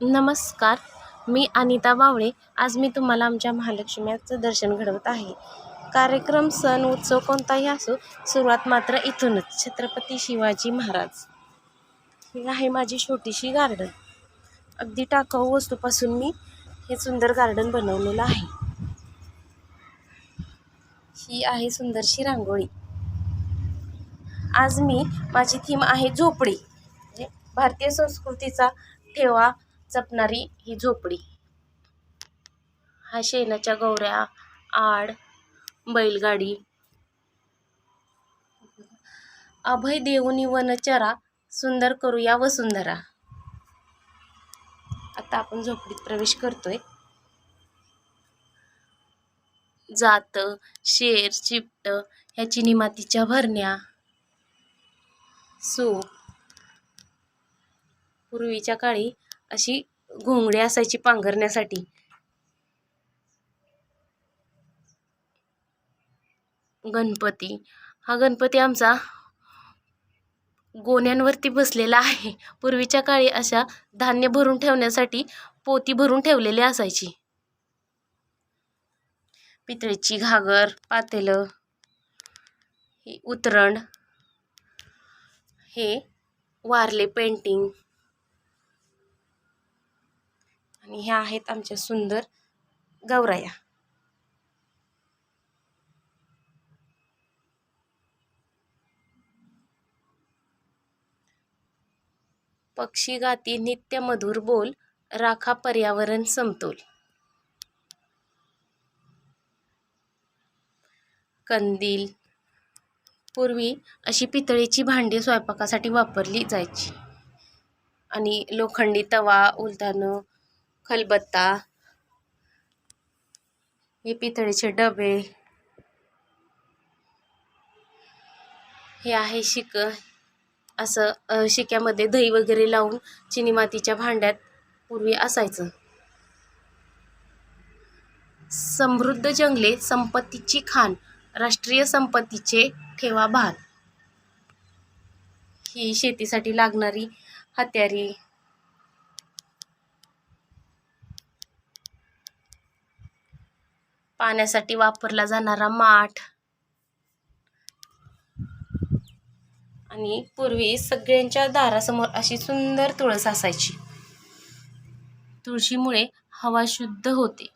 नमस्कार मी अनिता बावळे. आज मी तुम्हाला आमच्या महालक्ष्म्याचं दर्शन घडवत आहे. कार्यक्रम सण उत्सव कोणताही असो सुरुवात मात्र इथूनच. छत्रपती शिवाजी महाराज. ही आहे माझी छोटीशी गार्डन अगदी टाकाऊ वस्तूपासून मी हे सुंदर गार्डन बनवलेलं आहे. ही आहे सुंदरशी रांगोळी. आज मी माझी थीम आहे झोपडी. म्हणजे भारतीय संस्कृतीचा ठेवा जपणारी ही झोपडी. हा शेणाच्या गौऱ्या आड बैलगाडी. अभय देऊनी वनचरा सुंदर करूया वसुंधरा. आता आपण झोपडीत प्रवेश करतोय. जात शेर चिपट ह्या चिनी मातीच्या भरण्या. सूप पूर्वीच्या काळी अशी घोंगडी असायची पांघरण्यासाठी. गणपती. हा गणपती आमचा गोण्यांवरती बसलेला आहे. पूर्वीच्या काळी अशा धान्य भरून ठेवण्यासाठी पोती भरून ठेवलेली असायची. पितळेची घागर पातेलं ही उतरण हे वारले पेंटिंग आणि ह्या आहेत आमच्या सुंदर गौराया. पक्षी गाती नित्य मधुर बोल राखा पर्यावरण समतोल. कंदील पूर्वी अशी पितळेची भांडी स्वयंपाकासाठी वापरली जायची. आणि लोखंडी तवा उलथानं खलबत्ता हे पितळेचे डबे हे आहे शिक. असं शिक्यामध्ये दही वगैरे लावून चिनी मातीच्या भांड्यात पूर्वी असायचं. समृद्ध जंगले संपत्तीची खाण राष्ट्रीय संपत्तीचे ठेवा भान ही शेतीसाठी लागणारी हत्यारी पाण्यासाठी वापरला जाणारा माठ. आणि पूर्वी सगळ्यांच्या दारासमोर अशी सुंदर तुळस असायची. तुळशीमुळे हवा शुद्ध होते.